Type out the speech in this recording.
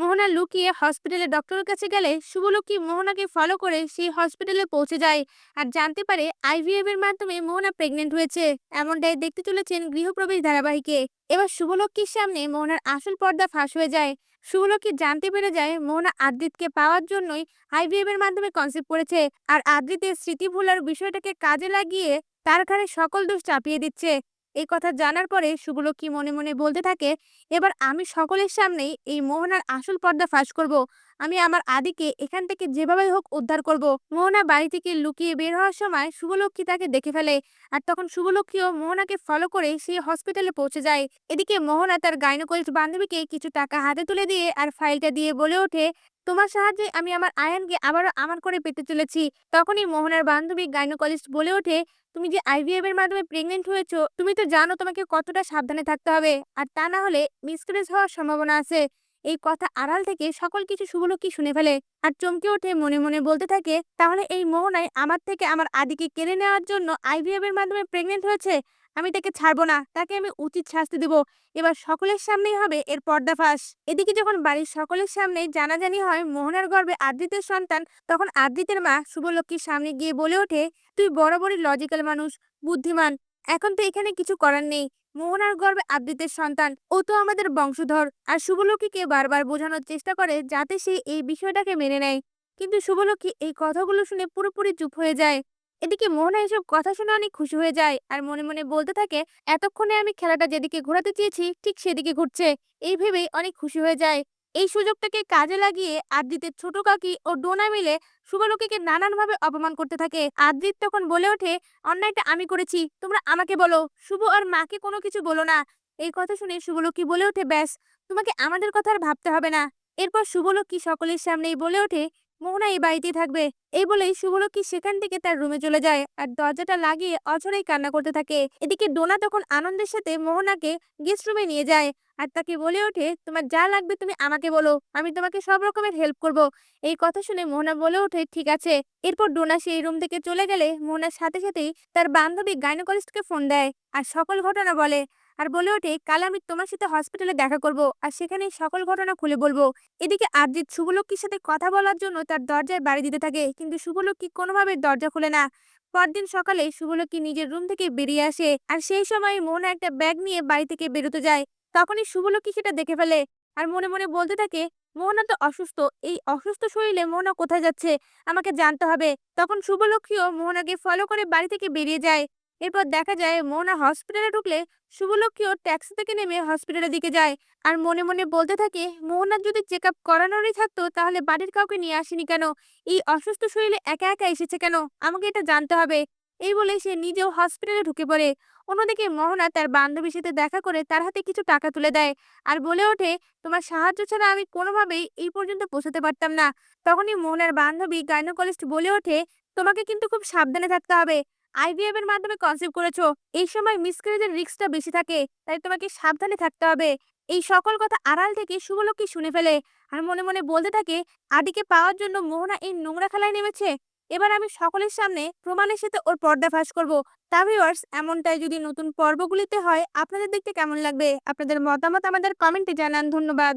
মোহনা লুকিয়ে হসপিটালে ডক্টরের কাছে গেলে শুভলক্ষ্মী মোহনাকে ফলো করে সেই হসপিটালে পৌঁছে যায়। আর জানতে পারে আইভিএফ এর মাধ্যমে মোহনা প্রেগনেন্ট হয়েছে। এমনটাই দেখতে চলেছেন গৃহপ্রবেশ ধারাবাহিকে। এবার শুভলক্ষ্মীর সামনে মোহনার আসল পর্দা ফাঁস হয়ে যায়। শুভলক্ষ্মী জানতে পেরে যায় মোহনা আদ্রিতকে পাওয়ার জন্যই আইভিএফ এর মাধ্যমে কনসেপ্ট করেছে। আর আদ্রিতের স্মৃতি ভুলার বিষয়টাকে কাজে লাগিয়ে তার ঘাড়ে সকল দোষ চাপিয়ে দিচ্ছে। এই কথা জানার পরে শুভলক্ষ্মী মনে মনে বলতে থাকে, এবার আমি সকলের সামনেই এই মোহনার আসল পর্দা ফাঁস করব। আমি আমার আদিকে এখান থেকে যেভাবে হোক উদ্ধার করব। মোহনা বাড়ি থেকে লুকিয়ে বের হওয়ার সময় শুভলক্ষ্মী তাকে দেখে ফেলে। আর তখন শুভলক্ষ্মীও মোহনাকে ফলো করে সেই হসপিটালে পৌঁছে যায়। এদিকে মোহনা তার গাইনোকোলজিস্ট বান্ধবীকে কিছু টাকা হাতে তুলে দিয়ে আর ফাইলটা দিয়ে বলে ওঠে, তোমার সাহায্যে আমি আমার আয়ানকে আবারও আমার করে পেতে চলেছি। তখনই মোহনার বান্ধবী গাইনোকোলজিস্ট বলে ওঠে, তুমি যে আইভিএফ এর মাধ্যমে প্রেগনেন্ট হয়েছো, তুমি তো জানো তোমাকে কতটা সাবধানে থাকতে হবে। আর তা না হলে মিসক্রেজ হওয়ার সম্ভাবনা আছে। এই কথা আড়াল থেকে সকল কিছু শুভলক্ষ্মী শুনে ফেলে আর চমকে ওঠে, মনে মনে বলতে থাকে, তাহলে এই মোহনায় আমার থেকে আমার আদিকে কেড়ে নেওয়ার জন্য আইভিএফ এর মাধ্যমে প্রেগনেন্ট হয়েছে? আমি তাকে ছাড়বো না, তাকে আমি উচিত শাস্তি দেব। এবার সকলের সামনেই হবে এর পর্দাফাঁস এদিকে যখন বাড়ির সকলের সামনে জানাজানি হয় মোহনার গর্ভে আদ্রিতের সন্তান, তখন আদ্রিতের মা শুভলক্ষ্মীর সামনে গিয়ে বলে ওঠে, তুই বরাবরই লজিক্যাল মানুষ, বুদ্ধিমান। এখন তো এখানে কিছু করার নেই। মোহনার গর্বে আবৃতের সন্তান। ও তো আমাদের বংশধর। আর শুভলক্ষ্মীকে বারবার বোঝানোর চেষ্টা করে যাতে সে এই বিষয়টাকে মেনে নেয়। কিন্তু শুভলক্ষ্মী এই কথাগুলো শুনে পুরোপুরি চুপ হয়ে যায়। এদিকে মোহনা এসব কথা শুনে অনেক খুশি হয়ে যায়। আর মনে মনে বলতে থাকে, এতক্ষণে আমি খেলাটা যেদিকে ঘোরাতে চেয়েছি, ঠিক সেদিকে ঘুরছে। এই ভেবেই অনেক খুশি হয়ে যায়। এই সুযোগটাকে কাজে লাগিয়ে আদ্রিতের ছোট কাকি ও ডোনা মিলে শুভলক্ষীকে নানানভাবে অপমান করতে থাকে। আদ্রিত তখন বলে ওঠে, অন্যায়টা আমি করেছি, তোমরা আমাকে বলো, শুভ আর মাকে কোনো কিছু বলো না। এই কথা শুনে শুভলক্ষী বলে ওঠে, ব্যাস, তোমাকে আমাদের কথা আর ভাবতে হবে না। এরপর শুভলক্ষী সকলের সামনেই বলে ওঠে মোহনা এই বাড়িতেই থাকবে। এই বলেই শুভলক্ষ্মী সেখান থেকে তার রুমে চলে যায় আর দরজাটা লাগিয়ে অঝরেই কান্না করতে থাকে। এদিকে ডোনা তখন আনন্দের সাথে মোহনাকে গেস্ট রুমে নিয়ে যায় আর তাকে বলে ওঠে, তোমার যা লাগবে তুমি আমাকে বলো, আমি তোমাকে সব রকমের হেল্প করব। এই কথা শুনে মোহনা বলে ওঠে, ঠিক আছে। এরপর ডোনা সেই রুম থেকে চলে গেলে মোহনার সাথে সাথেই তার বান্ধবী গাইনোকলিস্টকে ফোন দেয় আর সকল ঘটনা বলে। আর বলে ওঠে, কাল আমি তোমার সাথে হসপিটালে দেখা করব আর সেখানে সকল ঘটনা খুলে বলব। এদিকে আরজিৎ শুভলক্ষ্মীর সাথে কথা বলার জন্য তার দরজায় বাড়ি দিতে থাকে, কিন্তু শুভলক্ষ্মী কোনোভাবে দরজা খুলে না। পরদিন সকালে শুভলক্ষ্মী নিজের রুম থেকে বেরিয়ে আসে আর সেই সময় মোহনা একটা ব্যাগ নিয়ে বাড়ি থেকে বেরোতে যায়। তখনই শুভলক্ষ্মী সেটা দেখে ফেলে আর মনে মনে বলতে থাকে মোহনা তো অসুস্থ, এই অসুস্থ শরীরে মোহনা কোথায় যাচ্ছে? আমাকে জানতে হবে। তখন শুভলক্ষ্মীও মোহনাকে ফলো করে বাড়ি থেকে বেরিয়ে যায়। এরপর দেখা যায় মোহনা হসপিটালে ঢুকলে শুভলক্ষ্মীও ট্যাক্সি থেকে নেমে হসপিটালের দিকে যায়। আর মনে মনে বলতে থাকে, মোহনার যদি চেক আপ করানোরই থাকতো, তাহলে বাড়ির কাউকে নিয়ে আসেনি কেন? এই অসুস্থ শরীরে একা একা এসেছে কেন? আমাকে এটা জানতে হবে। এই বলে সে নিজেও হসপিটালে ঢুকে পড়ে। অন্যদিকে মোহনা তার বান্ধবীর সাথে দেখা করে তার হাতে কিছু টাকা তুলে দেয় আর বলে ওঠে, তোমার সাহায্য ছাড়া আমি কোনোভাবেই এই পর্যন্ত পৌঁছাতে পারতাম না। তখনই মোহনার বান্ধবী গাইনোকলিস্ট বলে ওঠে, তোমাকে কিন্তু খুব সাবধানে থাকতে হবে। আইভিএফ এর মাধ্যমে কনসিভ করেছ, এই সময় মিসক্যারেজের রিস্কটা বেশি থাকে, তাই তোমাকে সাবধানে থাকতে হবে। এই সকল কথা আড়াল থেকে শুভলক্ষ্মী শুনে ফেলে আর মনে মনে বলতে থাকে, আদিকে পাওয়ার জন্য মোহনা এই নোংরা খেলায় নেমেছে, এবার আমি সকলের সামনে প্রমাণের সাথে ওর পর্দা ফাঁস করব। তা এমনটাই যদি নতুন পর্বগুলিতে হয়, আপনাদের দেখতে কেমন লাগবে? আপনাদের মতামত আমাদের কমেন্টে জানান, ধন্যবাদ।